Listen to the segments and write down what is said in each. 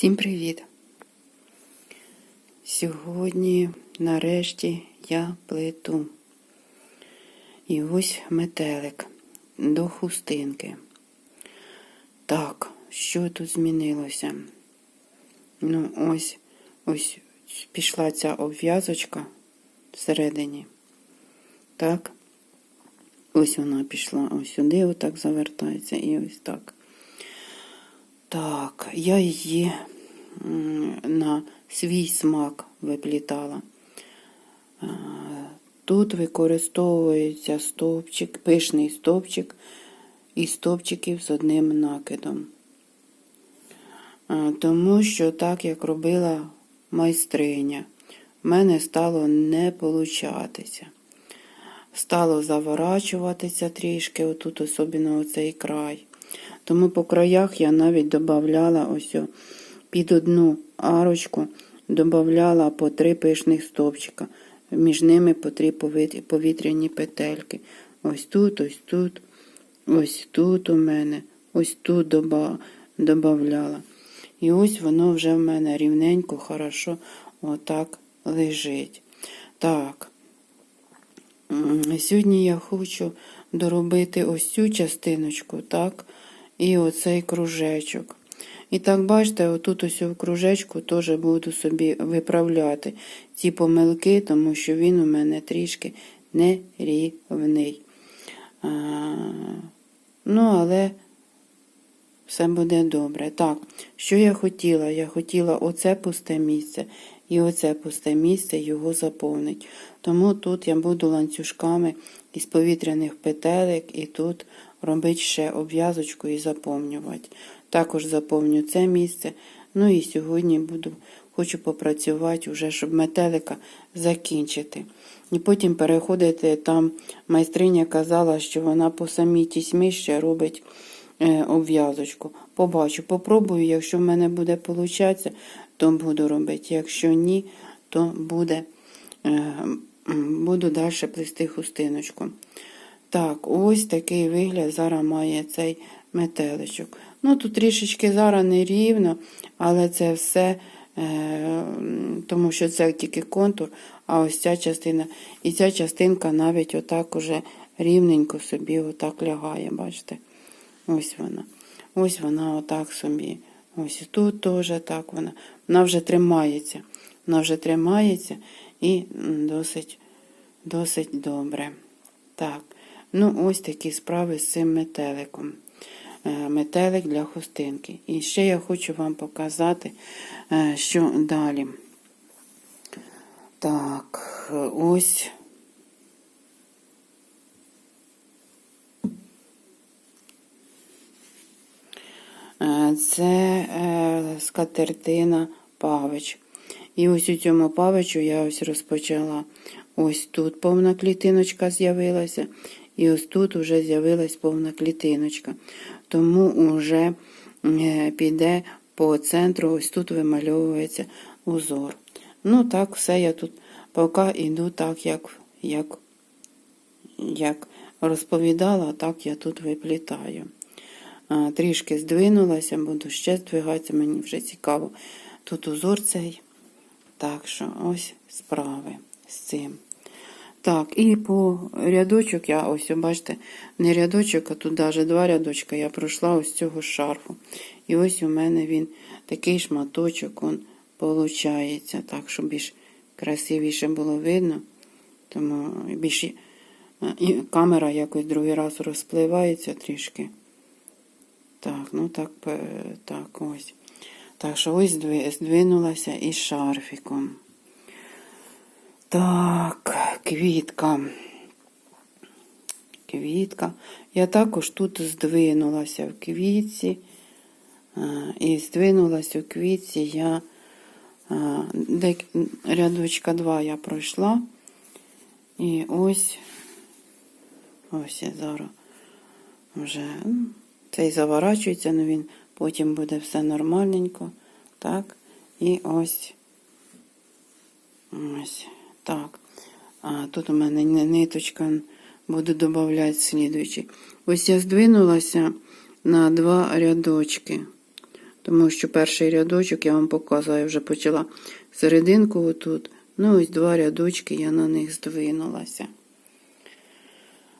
Всім привіт! Сьогодні, нарешті, я плету. І ось метелик до хустинки. Так, що тут змінилося? Ну, ось, ось пішла ця обв'язочка всередині. Так. Ось вона пішла ось сюди, отак завертається, і ось так. Так, я її на свій смак виплітала. Тут використовується стовпчик, пишний стовпчик і стовпчиків з одним накидом. Тому що так, як робила майстриня, в мене стало не получатися. Стало заворачуватися трішки, отут особливо оцей край. Тому по краях я навіть додавала ось під одну арочку, додавала по три пишних стовпчика. Між ними по три повітряні петельки. Ось тут, ось тут, ось тут у мене, ось тут додавала. І ось воно вже в мене рівненько, хорошо, отак лежить. Так. Сьогодні я хочу доробити ось цю частиночку, так, і оцей кружечок. І так, бачите, отут ось у кружечку теж буду собі виправляти ці помилки, тому що він у мене трішки нерівний. А, ну, але все буде добре. Так, що я хотіла? Я хотіла оце пусте місце і оце пусте місце його заповнить. Тому тут я буду ланцюжками із повітряних петелек і тут робити ще обв'язочку і заповнювати. Також заповню це місце. Ну і сьогодні буду, хочу попрацювати вже, щоб метелика закінчити. І потім переходити там. Майстриня казала, що вона по самій тісьмі ще робить е, обв'язочку. Побачу, попробую, якщо в мене буде получатися, то буду робити. Якщо ні, то буде, е, буду далі плести хустиночку. Так, ось такий вигляд зараз має цей метеличок. Ну, тут трішечки зараз не рівно, але це все, е, тому що це тільки контур, а ось ця частина. І ця частинка навіть отак уже рівненько собі отак лягає, бачите? Ось вона. Ось вона отак собі. Ось і тут теж так вона. Вона вже тримається. Вона вже тримається і досить, досить добре. Так, ну ось такі справи з цим метеликом. Е, Метелик для хустинки. І ще я хочу вам показати, е, що далі. Так, ось. Е, Це скатертина павич. І ось у цьому павичу я ось розпочала. Ось тут повна клітиночка з'явилася, і ось тут вже з'явилась повна клітиночка. Тому вже е, піде по центру, ось тут вимальовується узор. Ну, так, все я тут поки йду так, як, як, як розповідала, так я тут виплітаю. Трішки здвинулася, буду ще здвигатися, мені вже цікаво. Тут узор цей. Так що ось справи з цим. Так, і по рядочок я ось, бачите, не рядочок, а тут навіть два рядочка я пройшла ось цього шарфу. І ось у мене він такий шматочок он получається. Так, щоб більш красивіше було видно. Тому більш і камера якось другий раз розпливається трішки. Так, ну так, так ось. Так що ось здвинулася із шарфіком. Так, квітка. Квітка. Я також тут здвинулася в квітці. І здвинулася у квітці я рядочка два я пройшла. І ось ось я зараз вже ну, цей заворачується, але він потім буде все нормальненько. Так. І ось ось так. А тут у мене ниточка буду додавати слідуючий. Ось я здвинулася на два рядочки. Тому що перший рядочок я вам показую, вже почала серединку отут. Ну, ось два рядочки я на них здвинулася.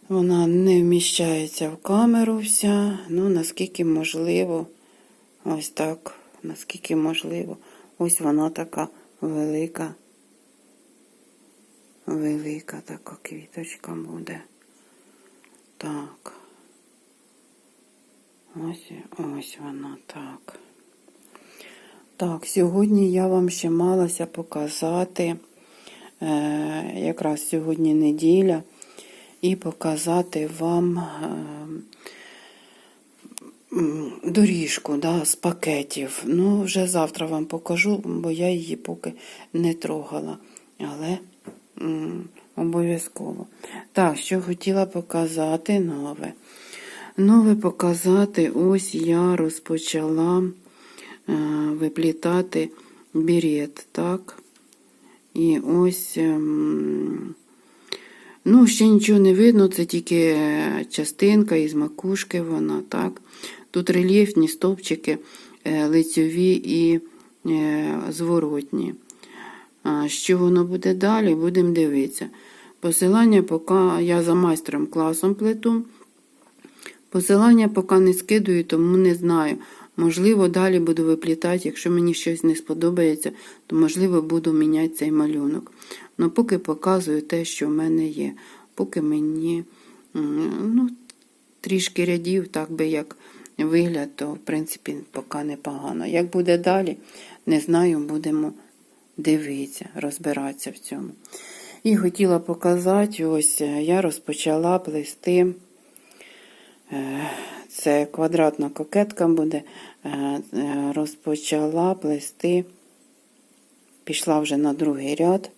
Вона не вміщається в камеру вся, ну наскільки можливо, ось так, наскільки можливо. Ось вона така велика, велика така квіточка буде. Так. Ось, ось вона так. Так, сьогодні я вам ще малася показати, е, якраз сьогодні неділя, і показати вам е, доріжку да, з пакетів. Ну, вже завтра вам покажу, бо я її поки не трогала. Але обов'язково. Так, що хотіла показати нове. Нове показати, ось я розпочала е, виплітати бірет, так? І ось, ем, ну, ще нічого не видно, це тільки частинка із макушки вона, так? Тут рельєфні стовпчики е, лицьові і е, зворотні. А що воно буде далі, будемо дивитися. Посилання, поки я за майстром класом плету. Посилання поки не скидую, тому не знаю. Можливо, далі буду виплітати, якщо мені щось не сподобається, то можливо буду міняти цей малюнок. Ну, поки показую те, що в мене є. Поки мені ну, трішки рядів, так би як вигляд, то в принципі поки непогано. Як буде далі, не знаю, будемо дивитися, розбиратися в цьому. І хотіла показати, ось е, я розпочала плести. Е, Це квадратна кокетка буде. Е, Розпочала плести, пішла вже на другий ряд,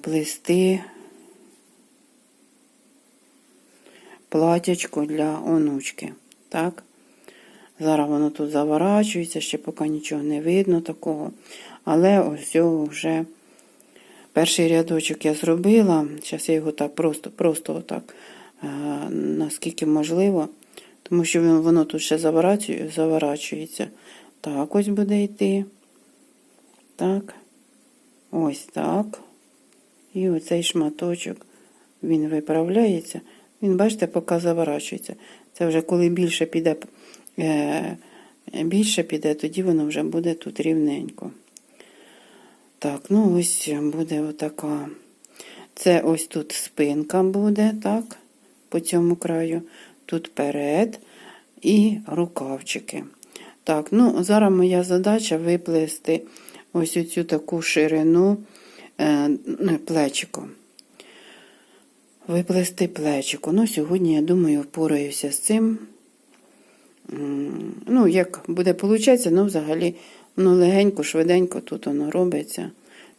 плести платячко для онучки. Так? Зараз воно тут заворачується, ще поки нічого не видно такого. Але ось вже перший рядочок я зробила. Зараз я його так просто, просто отак, е, наскільки можливо, тому що воно тут ще заворачує- заворачується. Так, ось буде йти. Так. Ось так. І оцей шматочок, він виправляється. Він, бачите, поки заворачується. Це вже коли більше піде, е, більше піде, тоді воно вже буде тут рівненько. Так, ну ось буде отака. Це ось тут спинка буде, так, по цьому краю. Тут перед і рукавчики. Так, ну зараз моя задача виплести ось оцю таку ширину е, плечико. Виплести плечико. Ну, сьогодні, я думаю, впораюся з цим. Ну, як буде получатися, ну, взагалі, ну, легенько, швиденько тут воно робиться.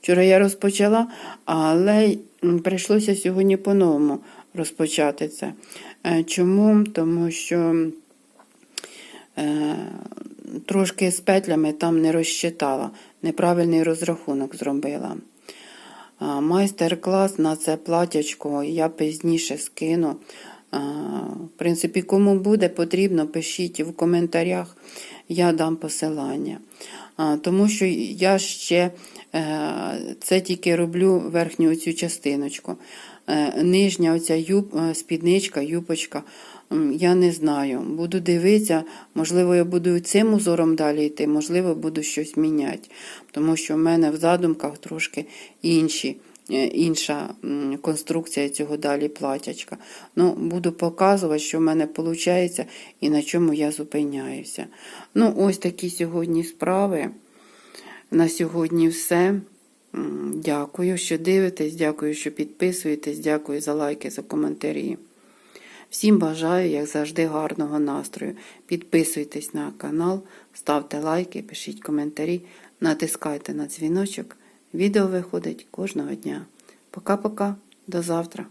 Вчора я розпочала, але прийшлося сьогодні по-новому розпочати це. Е, Чому? Тому що е, трошки з петлями там не розчитала, неправильний розрахунок зробила. Майстер-клас на це платячко я пізніше скину. В принципі, кому буде потрібно, пишіть в коментарях, я дам посилання. Тому що я ще е, це тільки роблю верхню цю частиночку. Е, Нижня оця юб, е, спідничка, юбочка, я не знаю. Буду дивитися, можливо, я буду цим узором далі йти, можливо, буду щось міняти. Тому що в мене в задумках трошки інші. Е, Інша конструкція цього далі платячка. Ну, буду показувати, що в мене виходить і на чому я зупиняюся. Ну, ось такі сьогодні справи. На сьогодні все. Дякую, що дивитесь, дякую, що підписуєтесь, дякую за лайки, за коментарі. Всім бажаю, як завжди, гарного настрою. Підписуйтесь на канал, ставте лайки, пишіть коментарі, натискайте на дзвіночок. Відео виходить кожного дня. Пока-пока, до завтра.